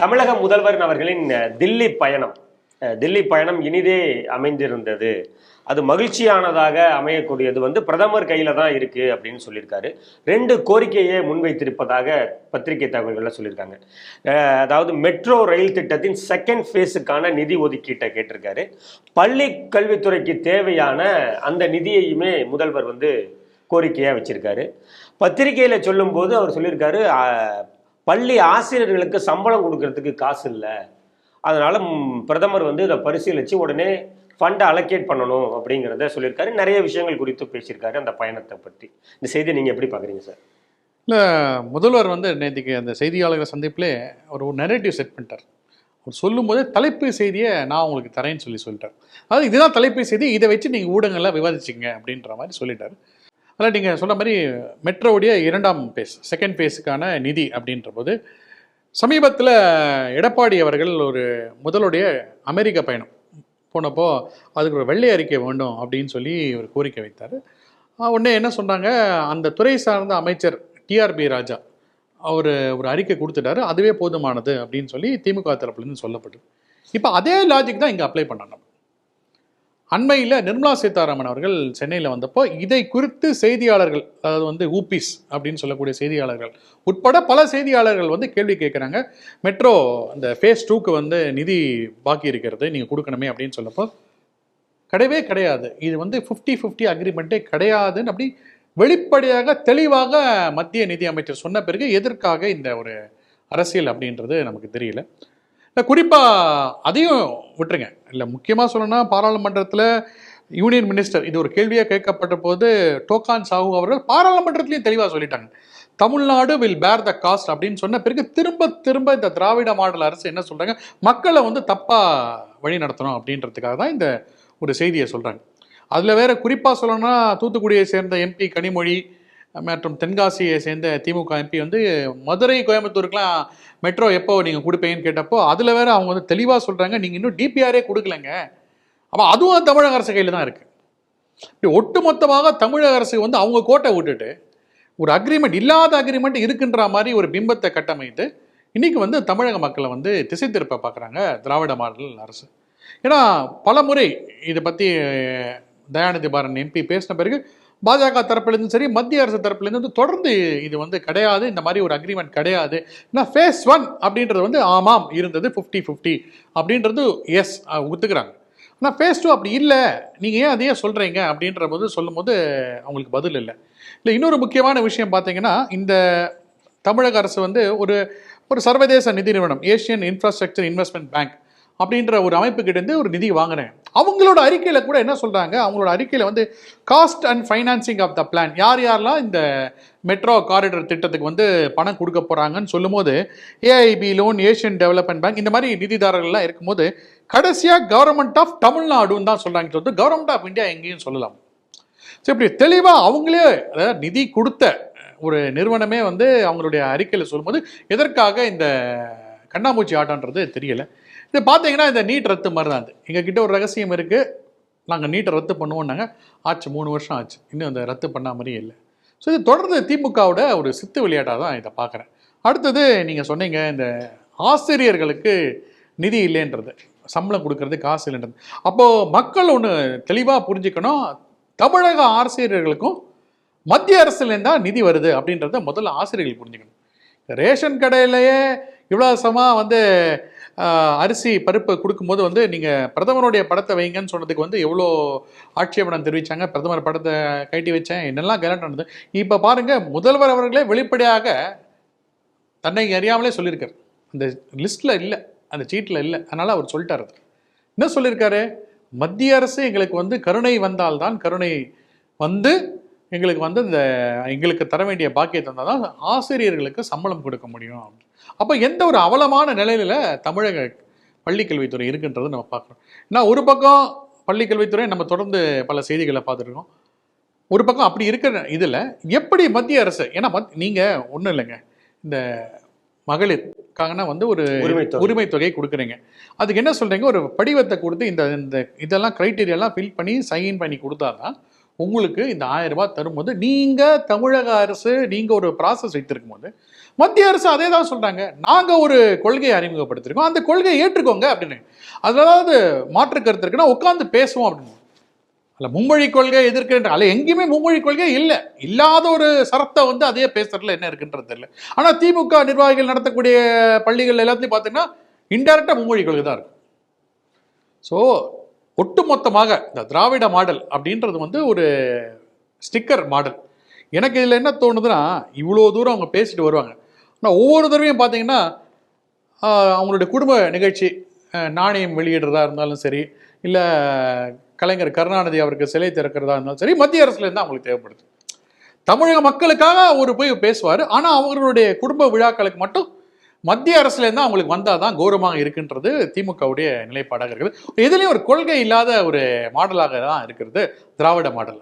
தமிழக முதல்வர் அவர்களின் தில்லி பயணம். தில்லி பயணம் இனிதே அமைந்திருந்தது. அது மகிழ்ச்சியானதாக அமையக்கூடியது வந்து பிரதமர் கையில தான் இருக்கு அப்படின்னு சொல்லியிருக்காரு. ரெண்டு கோரிக்கையை முன்வைத்திருப்பதாக பத்திரிகை தகவல்கள்ல சொல்லியிருக்காங்க. அதாவது மெட்ரோ ரயில் திட்டத்தின் செகண்ட் ஃபேஸுக்கான நிதி ஒதுக்கீட்டை கேட்டிருக்காரு. பள்ளி கல்வித்துறைக்கு தேவையான அந்த நிதியையுமே முதல்வர் வந்து கோரிக்கையாக வச்சிருக்காரு. பத்திரிகையில் சொல்லும்போது அவர் சொல்லியிருக்காரு பள்ளி ஆசிரியர்களுக்கு சம்பளம் கொடுக்கறதுக்கு காசு இல்லை. அதனால் பிரதமர் வந்து இதை பரிசீலித்து உடனே ஃபண்டை அலோகேட் பண்ணணும் அப்படிங்கிறத சொல்லியிருக்காரு. நிறைய விஷயங்கள் குறித்து பேசியிருக்காரு அந்த பயணத்தை பற்றி. இந்த செய்தியை நீங்கள் எப்படி பார்க்குறீங்க சார்? இல்லை முதல்வர் வந்து நேற்றுக்கு அந்த செய்தியாளர்கள் சந்திப்பிலே ஒரு நெரேட்டிவ் செட் பண்ணிட்டார். அவர் சொல்லும்போது தலைப்பு செய்தியை நான் உங்களுக்கு தரேன்னு சொல்லி சொல்லிட்டார். அதாவது இதுதான் தலைப்பு செய்தி இதை வச்சு நீங்கள் ஊடகங்களில் விவாதிச்சிங்க அப்படின்ற மாதிரி சொல்லிட்டார். அதில் நீங்கள் சொன்ன மாதிரி மெட்ரோவுடைய இரண்டாம் பேஸ் செகண்ட் பேஸுக்கான நிதி அப்படின்ற போது சமீபத்தில் எடப்பாடி அவர்கள் ஒரு முதலுடைய அமெரிக்க பயணம் போனப்போ அதுக்கு ஒரு வெள்ளை அறிக்கை வேண்டும் அப்படின்னு சொல்லி ஒரு கோரிக்கை வைத்தார். உடனே என்ன சொன்னாங்க அந்த துறை சார்ந்த அமைச்சர் டிஆர்பி ராஜா அவர் ஒரு அறிக்கை கொடுத்துட்டாரு அதுவே போதுமானது அப்படின்னு சொல்லி திமுக தரப்புலேருந்து சொல்லப்பட்டு இப்போ அதே லாஜிக் தான் இங்கே அப்ளை பண்ணணும். அண்மையில் நிர்மலா சீதாராமன் அவர்கள் சென்னையில் வந்தப்போ இதை குறித்து செய்தியாளர்கள் அதாவது வந்து ஊபிஸ் அப்படின்னு சொல்லக்கூடிய செய்தியாளர்கள் உட்பட பல செய்தியாளர்கள் வந்து கேள்வி கேட்குறாங்க. மெட்ரோ அந்த ஃபேஸ் டூக்கு வந்து நிதி பாக்கி இருக்கிறது நீங்கள் கொடுக்கணுமே அப்படின்னு சொல்லப்போ கிடையவே கிடையாது. இது வந்து ஃபிஃப்டி ஃபிஃப்டி அக்ரிமெண்ட்டே கிடையாதுன்னு அப்படி வெளிப்படையாக தெளிவாக மத்திய நிதி அமைச்சர் சொன்ன பிறகு எதற்காக இந்த ஒரு அரசியல் அப்படின்றது நமக்கு தெரியல. குறிப்பாக அதையும் விட்டுருங்க. இல்லை முக்கியமாக சொல்லணும்னா பாராளுமன்றத்தில் யூனியன் மினிஸ்டர் இது ஒரு கேள்வியாக கேட்கப்பட்ட போது டோகான் சாஹூ அவர்கள் பாராளுமன்றத்திலையும் தெளிவாக சொல்லிட்டாங்க. தமிழ்நாடு வில் பேர் த காஸ்ட் அப்படின்னு சொன்ன பிறகு திரும்ப திரும்ப இந்த திராவிட மாடல் அரசு என்ன சொல்கிறாங்க மக்களை வந்து தப்பாக வழி நடத்தணும் அப்படின்றதுக்காக தான் இந்த ஒரு செய்தியை சொல்கிறாங்க அதில் வேற குறிப்பாக சொல்லணும்னா தூத்துக்குடியை சேர்ந்த எம்பி கனிமொழி மற்றும் தென்காசியை சேர்ந்த திமுக எம்பி வந்து மதுரை கோயம்புத்தூருக்குலாம் மெட்ரோ எப்போ நீங்கள் கொடுப்பீங்கன்னு கேட்டப்போ அதில் வேறு அவங்க வந்து தெளிவாக சொல்கிறாங்க நீங்கள் இன்னும் டிபிஆரே கொடுக்கலங்க. அப்போ அதுவும் தமிழக அரசு கையில் தான் இருக்குது இப்படி ஒட்டுமொத்தமாக தமிழக அரசு வந்து அவங்க கோட்டை விட்டுட்டு ஒரு அக்ரிமெண்ட் இல்லாத அக்ரிமெண்ட் இருக்குன்ற மாதிரி ஒரு பிம்பத்தை கட்டமைத்து இன்றைக்கி வந்து தமிழக மக்களை வந்து திசை திருப்ப பார்க்குறாங்க திராவிட மாடல் அரசு. ஏன்னா பல முறை இதை பற்றி தயாநிதி பாரன் எம்பி பேசின பிறகு பாஜக தரப்புலேருந்து சரி மத்திய அரசு தரப்புலேருந்து வந்து தொடர்ந்து இது வந்து கிடையாது. இந்த மாதிரி ஒரு அக்ரிமெண்ட் கிடையாது. ஏன்னா ஃபேஸ் ஒன் அப்படின்றது வந்து ஆமாம் இருந்தது ஃபிஃப்டி ஃபிஃப்டி அப்படின்றது எஸ் ஒத்துக்கிறாங்க. ஆனால் ஃபேஸ் டூ அப்படி இல்லை. நீங்கள் ஏன் அதையே சொல்கிறீங்க அப்படின்ற போது சொல்லும்போது அவங்களுக்கு பதில் இல்லை. இல்லை இன்னொரு முக்கியமான விஷயம் பார்த்தீங்கன்னா இந்த தமிழக அரசு வந்து ஒரு ஒரு சர்வதேச நிதி நிறுவனம் ஏஷியன் இன்ஃப்ராஸ்ட்ரக்சர் இன்வெஸ்ட்மெண்ட் பேங்க் அப்படின்ற ஒரு அமைப்புக்கிட்டேருந்து ஒரு நிதி வாங்கினேன் அவங்களோட அறிக்கையில் கூட என்ன சொல்கிறாங்க அவங்களோட அறிக்கையில் வந்து cost and financing of the plan யார் யாரெல்லாம் இந்த மெட்ரோ காரிடர் திட்டத்துக்கு வந்து பணம் கொடுக்க போகிறாங்கன்னு சொல்லும்போது AIB loan Asian Development Bank இந்த மாதிரி நிதிதாரர்கள்லாம் இருக்கும்போது கடைசியாக கவர்மெண்ட் ஆஃப் தமிழ்நாடுன்னு தான் சொல்கிறாங்க சொல்லிட்டு கவர்மெண்ட் ஆஃப் இந்தியா எங்கேயும் சொல்லலாம். ஸோ இப்படி தெளிவாக அவங்களே அதாவது நிதி கொடுத்த ஒரு நிறுவனமே வந்து அவங்களுடைய அறிக்கையில் சொல்லும்போது எதற்காக இந்த கண்ணாமூச்சி ஆட்டன்றது தெரியலை. இது பார்த்தீங்கன்னா இந்த நீட் ரத்து மாதிரி தான் அது. எங்ககிட்ட ஒரு ரகசியம் இருக்குது நாங்கள் நீட்டை ரத்து பண்ணுவோம்னாங்க. ஆச்சு மூணு வருஷம் ஆச்சு. இன்னும் இந்த ரத்து பண்ண மாதிரியே இல்லை. ஸோ இது தொடர்ந்து திமுகவோட ஒரு சித்து விளையாட்டாக தான் இதை பார்க்குறேன். அடுத்தது நீங்கள் சொன்னீங்க இந்த ஆசிரியர்களுக்கு நிதி இல்லைன்றது. சம்பளம் கொடுக்கறது காசு இல்லைன்றது. அப்போது மக்கள் ஒன்று தெளிவாக புரிஞ்சுக்கணும். தமிழக ஆசிரியர்களுக்கும் மத்திய அரசுலேருந்தான் நிதி வருது அப்படின்றத முதல்ல ஆசிரியர்கள் புரிஞ்சுக்கணும். ரேஷன் கடையிலேயே இலவசமாக வந்து அரிசி பருப்பு கொடுக்கும்போது வந்து நீங்கள் பிரதமருடைய படத்தை வைங்கன்னு சொன்னதுக்கு வந்து எவ்வளோ ஆட்சேபணம் தெரிவித்தாங்க பிரதமர் படத்தை கட்டி வச்சேன். என்னெல்லாம் கலண்ட் நடந்தது. இப்போ பாருங்கள் முதல்வர் அவர்களே வெளிப்படையாக தன்னை அறியாமலே சொல்லியிருக்கார். அந்த லிஸ்ட்டில் இல்லை அந்த சீட்டில் இல்லை. அதனால் அவர் சொல்லிட்டார் அது. என்ன சொல்லியிருக்காரு? மத்திய அரசு எங்களுக்கு வந்து கருணை வந்தால்தான் கருணை வந்து எங்களுக்கு வந்து இந்த எங்களுக்கு தர வேண்டிய பாக்கியத்தை தந்தால் தான் ஆசிரியர்களுக்கு சம்பளம் கொடுக்க முடியும். அப்போ எந்த ஒரு அவலமான நிலையில தமிழக பள்ளிக்கல்வித்துறை இருக்குன்றது நம்ம பார்க்குறோம் ஏன்னா ஒரு பக்கம் பள்ளிக்கல்வித்துறை நம்ம தொடர்ந்து பல செய்திகளை பார்த்துருக்கோம் ஒரு பக்கம் அப்படி இருக்கிற இதில் எப்படி மத்திய அரசு ஏன்னா மத் நீங்கள் ஒன்றும் இல்லைங்க. இந்த மகளிருக்காகனா வந்து ஒரு உரிமை தொகை. கொடுக்குறீங்க. அதுக்கு என்ன சொல்றீங்க? ஒரு படிவத்தை கொடுத்து இந்த இந்த இதெல்லாம் க்ரைட்டீரியாலாம் ஃபில் பண்ணி சைன் பண்ணி கொடுத்தா தான் உங்களுக்கு இந்த ஆயிரம் ரூபாய் தரும்போது நீங்கள் தமிழக அரசு நீங்கள் ஒரு ப்ராசஸ் வைத்திருக்கும் போது மத்திய அரசு அதே தான் சொல்கிறாங்க நாங்கள் ஒரு கொள்கையை அறிமுகப்படுத்திருக்கோம். அந்த கொள்கையை ஏற்றுக்கோங்க அப்படின்னு. அதாவது மாற்று கருத்து இருக்குன்னா உட்காந்து பேசுவோம் அப்படின்னு. அல்ல மும்மொழி கொள்கை எதிர்க்கின்ற அல்ல எங்கேயுமே மும்மொழி கொள்கை இல்லை. இல்லாத ஒரு சரத்தை வந்து அதே பேசுறதுல என்ன இருக்குன்றது தெரியல. ஆனால் திமுக நிர்வாகிகள் நடத்தக்கூடிய பள்ளிகள் எல்லாத்தையும் பார்த்தீங்கன்னா இன்டெரக்டாக மும்மொழி கொள்கை தான் இருக்கும் ஸோ ஒட்டுமொத்தமாக இந்த திராவிட மாடல் அப்படின்றது வந்து ஒரு ஸ்டிக்கர் மாடல். எனக்கு இதில் என்ன தோணுதுன்னா இவ்வளோ தூரம் அவங்க பேசிட்டு வருவாங்க. ஆனால் ஒவ்வொரு தடவையும் பார்த்தீங்கன்னா அவங்களுடைய குடும்ப நிகழ்ச்சி நாணயம் வெளியிடுறதா இருந்தாலும் சரி இல்லை கலைஞர் கருணாநிதி அவருக்கு சிலை திறக்கிறதா இருந்தாலும் சரி மத்திய அரசுலேருந்து அவங்களுக்கு தேவைப்படுது. தமிழக மக்களுக்காக அவர் போய் பேசுவார். ஆனால் அவர்களுடைய குடும்ப விழாக்களுக்கு மட்டும் மத்திய அரசுலேருந்து அவங்களுக்கு வந்தால் தான் கௌரவமாக இருக்குன்றது திமுகவுடைய நிலைப்பாடாக இருக்குது. எதுலேயும் ஒரு கொள்கை இல்லாத ஒரு மாடலாக தான் இருக்கிறது திராவிட மாடல்.